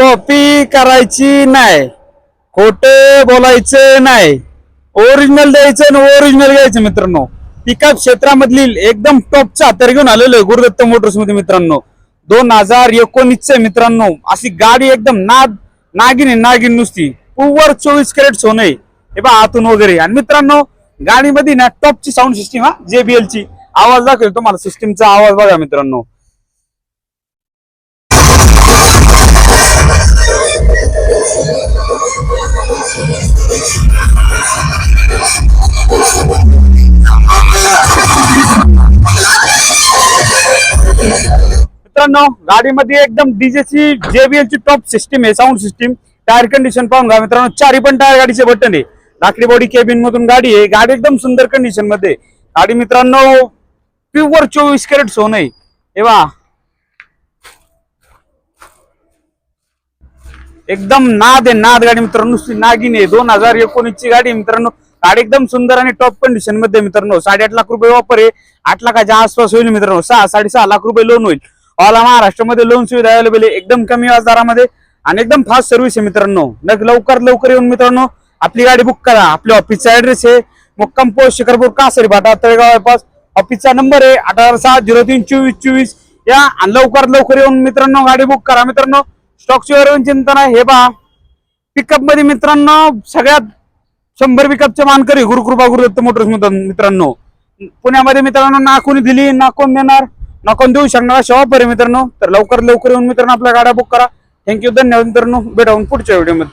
Copy करायची नाही. खोटे बोलायचं नाही. ओरिजिनल द्यायचं आणि ओरिजिनल घ्यायचं मित्रांनो. पिकअप क्षेत्रामधील एकदम टॉपचा तर घेऊन आलेलो आहे गुरुदत्त मोटर्समध्ये मित्रांनो. दोन हजार एकोणीसचे मित्रांनो. अशी गाडी एकदम नाद नागिन आहे नागिन नुसती. पुवर चोवीस कॅरेट सोनं हे बा आतून वगैरे. आणि मित्रांनो गाडीमध्ये ना टॉपची साऊंड सिस्टीम हा जेबीएलची ची. आवाज दाखवेल तुम्हाला सिस्टीमचा आवाज बघा मित्रांनो. मित्रांनो गाडीमध्ये एकदम डीजेची जेबीएलची ची टॉप सिस्टीम आहे साऊंड सिस्टीम टायर कंडिशन पाहून घ्या. मित्रांनो चारी पण टायर गाडीचे बटन आहे. लाकडी बॉडी केबिन मधून गाडी आहे. गाडी एकदम सुंदर कंडिशनमध्ये गाडी मित्रांनो प्युअर चोवीस कॅरेट सोन आहे. हे बा एकदम नाद आहे नाद गाडी मित्रांनो नुसती नागिन आहे. दोन हजार एकोणीसची गाडी मित्रांनो. गाडी एकदम सुंदर आणि टॉप कंडिशनमध्ये मित्रांनो. साडेआठ लाख रुपये वापर आहे. आठ लाखाच्या आसपास होईल मित्रांनो. सहा साडेसहा लाख रुपये लोन होईल. ऑल महाराष्ट्रामध्ये लोन सुविधा अवेलेबल आहे. एकदम कमी व्याजदारामध्ये आणि एकदम फास्ट सर्व्हिस आहे मित्रांनो. नग लवकर लवकर येऊन मित्रांनो आपली गाडी बुक करा. आपल्या ऑफिसचा ऍड्रेस आहे. मुक्काम पोस्ट शिखरपूर कासरी भाटा तळेगाव पास ऑफिसचा नंबर आहे अठरा सात झिरो तीन चोवीस चोवीस. या आणि लवकर लवकर येऊन मित्रांनो गाडी बुक करा मित्रांनो. स्टॉकची वरून चिंता नाही हे पहा. पिकअपमध्ये मित्रांनो सगळ्यात शंभर पिकअपचे मानकरी गुरुकृपा गुरुदत्त मोटर्स मित्रांनो. पुण्यामध्ये मित्रांनो नाकून दिली नाकून कोण देणार ना कोण देऊ शकणार अशा आहे मित्रांनो. तर लवकर लवकर येऊन मित्रांनो आपल्या गाड्या बुक करा. थँक्यू धन्यवाद मित्रांनो. भेटावून पुढच्या व्हिडिओमध्ये